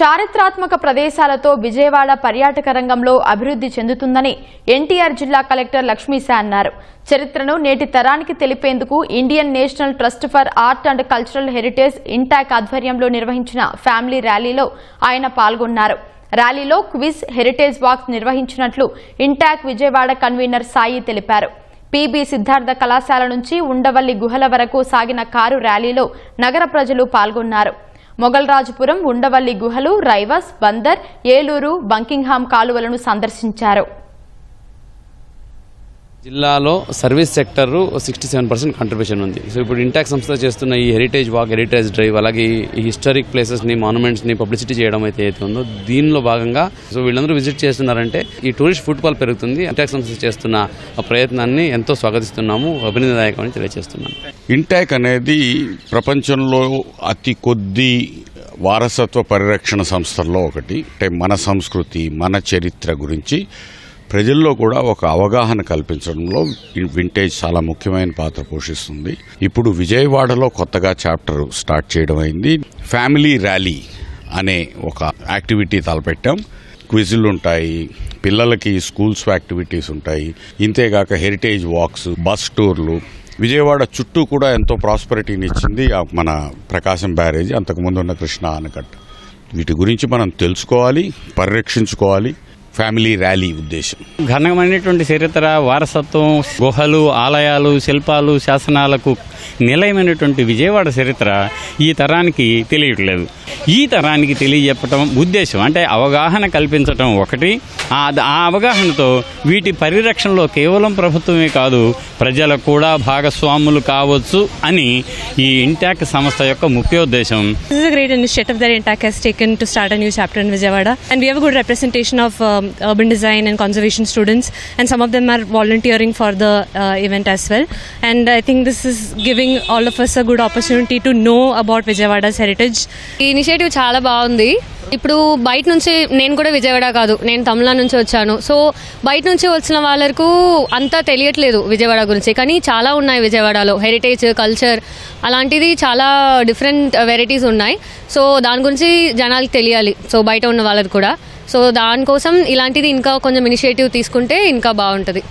చారిత్రాత్మక ప్రదేశాలతో విజయవాడ పర్యాటక రంగంలో అభివృద్ధి చెందుతుందని ఎన్టీఆర్ జిల్లా కలెక్టర్ లక్ష్మీశా అన్నారు. చరిత్రను నేటి తరానికి తెలిపేందుకు Indian National Trust for Art and Cultural Heritage INTACH ఆధ్వర్యంలో నిర్వహించిన ఫ్యామిలీ ర్యాలీలో ఆయన పాల్గొన్నారు. ర్యాలీలో క్విజ్ హెరిటేజ్ వాక్స్ నిర్వహించినట్లు ఇంటాక్ విజయవాడ కన్వీనర్ సాయి తెలిపారు. పీబీ సిద్ధార్థ కళాశాల నుంచి ఉండవల్లి గుహల వరకు సాగిన కారు ర్యాలీలో నగర ప్రజలు పాల్గొన్నారు. మొగల్రాజుపురం ఉండవల్లి గుహలు రైవస్ బందర్ ఏలూరు బంకింగ్హామ్ కాలువలను సందర్శించారు. జిల్లాలో service sector sixty seven percent contribution ఉంది. సో ఇప్పుడు ఇంటాక్ సంస్థ చేస్తున్న ఈ హెరిటేజ్ వాక్ హెరిటేజ్ డ్రైవ్ అలాగే ఈ హిస్టారిక్ ప్లేసెస్ని మాన్యుమెంట్స్ని పబ్లిసిటీ చేయడం అయితే అయితే ఉందో దీనిలో భాగంగా సో వీళ్ళందరూ విజిట్ చేస్తున్నారంటే ఈ టూరిస్ట్ ఫుట్బాల్ పెరుగుతుంది. ఇంటాక్ సంస్థ చేస్తున్న ఆ ప్రయత్నాన్ని ఎంతో స్వాగతిస్తున్నాము. అభినందదాయకమని తెలియజేస్తున్నాను. ఇంటాక్ అనేది ప్రపంచంలో అతి కొద్ది వారసత్వ పరిరక్షణ సంస్థల్లో ఒకటి. అంటే మన సంస్కృతి మన చరిత్ర గురించి ప్రజల్లో కూడా ఒక అవగాహన కల్పించడంలో వింటేజ్ చాలా ముఖ్యమైన పాత్ర పోషిస్తుంది. ఇప్పుడు విజయవాడలో కొత్తగా చాప్టర్ స్టార్ట్ చేయడం అయింది. ఫ్యామిలీ ర్యాలీ అనే ఒక యాక్టివిటీ తలపెట్టాం. క్విజులు ఉంటాయి పిల్లలకి స్కూల్స్ యాక్టివిటీస్ ఉంటాయి. ఇంతేగాక హెరిటేజ్ వాక్స్ బస్ టూర్లు. విజయవాడ చుట్టూ కూడా ఎంతో ప్రాస్పరిటీని ఇచ్చింది మన ప్రకాశం బ్యారేజ్ అంతకుముందు ఉన్న కృష్ణా ఆనకట్ట. వీటి గురించి మనం తెలుసుకోవాలి పరిరక్షించుకోవాలి. ఫ్యామిలీ ర్యాలీ ఉద్దేశం. ఘనమైనటువంటి చరిత్ర వారసత్వం గుహలు ఆలయాలు శిల్పాలు శాసనాలకు నిలయమైనటువంటి విజయవాడ చరిత్ర ఈ తరానికి తెలియట్లేదు. ఈ తరానికి తెలియజెప్పటం ఉద్దేశం అంటే అవగాహన కల్పించటం ఒకటి. ఆ ఆ అవగాహనతో వీటి పరిరక్షణలో కేవలం ప్రభుత్వమే కాదు ప్రజలకు కూడా భాగస్వాములు కావచ్చు అని ఈ ఇంటాక్ సంస్థ యొక్క ముఖ్యోద్దేశం. This is a great initiative that Intac has taken to start a new chapter in Vijayawada. And we have a good representation of um, urban design and conservation students, and some of them are volunteering for the uh, event as well. And I think this is giving all of us a good opportunity to know about Vijayawada's heritage. ఈ initiative చాలా బాగుంది ఇప్పుడు బయట నుంచి నేను కూడా విజయవాడ కాదు నేను తమిళనాడు నుంచి వచ్చాను. సో బయట నుంచి వచ్చిన వాళ్ళకు అంతా తెలియట్లేదు విజయవాడ గురించి. కానీ చాలా ఉన్నాయి విజయవాడలో. హెరిటేజ్ కల్చర్ అలాంటిది చాలా డిఫరెంట్ వెరైటీస్ ఉన్నాయి. సో దాని గురించి జనాలకు తెలియాలి. సో బయట ఉన్న వాళ్ళకి కూడా. సో దానికోసం ఇలాంటిది ఇంకా కొంచెం ఇనిషియేటివ్ తీసుకుంటే ఇంకా బాగుంటుంది.